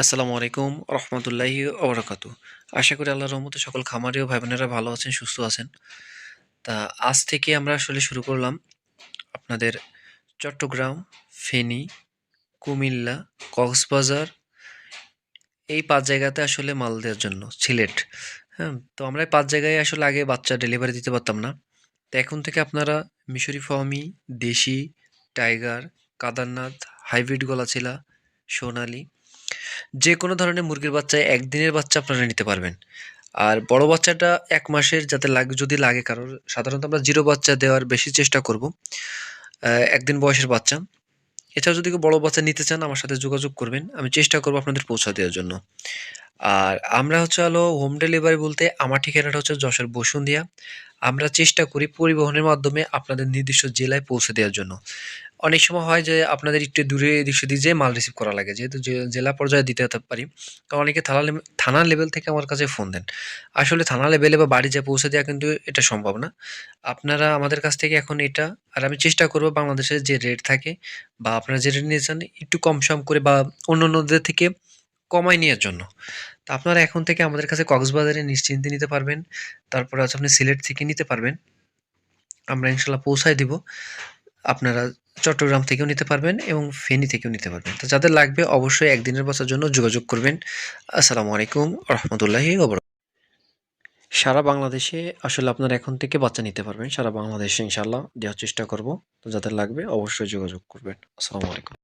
আসসালামু আলাইকুম রহমতুল্লাহি ওবরাকাতু। আশা করি আল্লাহ রহমতে সকল খামারি ও ভাই বোনেরা ভালো আছেন, সুস্থ আছেন। তা আজ থেকে আমরা আসলে শুরু করলাম আপনাদের চট্টগ্রাম, ফেনী, কুমিল্লা, কক্সবাজার, এই পাঁচ জায়গাতে আসলে মাল দেওয়ার জন্য, সিলেট। হ্যাঁ তো আমরা এই পাঁচ জায়গায় আসলে আগে বাচ্চা ডেলিভারি দিতে পারতাম না। তো এখন থেকে আপনারা মিশরি ফার্মি দেশি, টাইগার, কাদারনাথ, হাইব্রিড গলাচিলা, সোনালি যে কোনো ধরনের মুরগির বাচ্চা একদিনের বাচ্চা আপনারা নিতে পারবেন। আর বড় বাচ্চাটা এক মাসের যাতে লাগে, যদি লাগে কারোর, সাধারণত আমরা জিরো বাচ্চা দেওয়ার বেশি চেষ্টা করব একদিন বয়সের বাচ্চা। এছাড়াও যদি বড় বাচ্চা নিতে চান, আমার সাথে যোগাযোগ করবেন, আমি চেষ্টা করব আপনাদের পৌঁছা দেওয়ার জন্য। আর আমরা হচ্ছে হলো হোম ডেলিভারি বলতে, আমার ঠিকানাটা হচ্ছে যশোর বসুন্ধিয়া। আমরা চেষ্টা করি পরিবহনের মাধ্যমে আপনাদের নির্দিষ্ট জেলায় পৌঁছে দেওয়ার জন্য। অনেক সময় হয় যে আপনাদের একটু দূরে এদিক সেদিক যেয়ে মাল রিসিভ করা লাগে, যেহেতু জেলা পর্যায়ে দিতে হতে পারি। তো অনেকে থানা থানা লেভেল থেকে আমার কাছে ফোন দেন। আসলে থানা লেভেলে বা বাড়ি যেয়ে পৌঁছে দেওয়া কিন্তু এটা সম্ভব না। আপনারা আমাদের কাছ থেকে এখন এটা, আর আমি চেষ্টা করব বাংলাদেশের যে রেট থাকে বা আপনারা যে রেট নিয়ে চান একটু কম সম করে বা অন্য অন্যদের থেকে কমাই নেওয়ার জন্য। তো আপনারা এখন থেকে আমাদের কাছে কক্সবাজারে নিশ্চিন্তে নিতে পারবেন। তারপরে আছে আপনি সিলেট থেকে নিতে পারবেন। আমরা ইনশাল্লাহ পৌঁছায় দিব। আপনারা চট্টগ্রাম থেকেও নিতে পারবেন এবং ফেনী থেকেও নিতে পারবেন। তো যাদের লাগবে অবশ্যই একদিনের বাসার জন্য যোগাযোগ করবেন। আসসালামু আলাইকুম রহমতুল্লাহি সারা বাংলাদেশে আসলে আপনারা এখন থেকে বাচ্চা নিতে পারবেন। সারা বাংলাদেশে ইনশাল্লাহ দেওয়ার চেষ্টা করব। তো যাদের লাগবে অবশ্যই যোগাযোগ করবেন। আসসালামু আলাইকুম।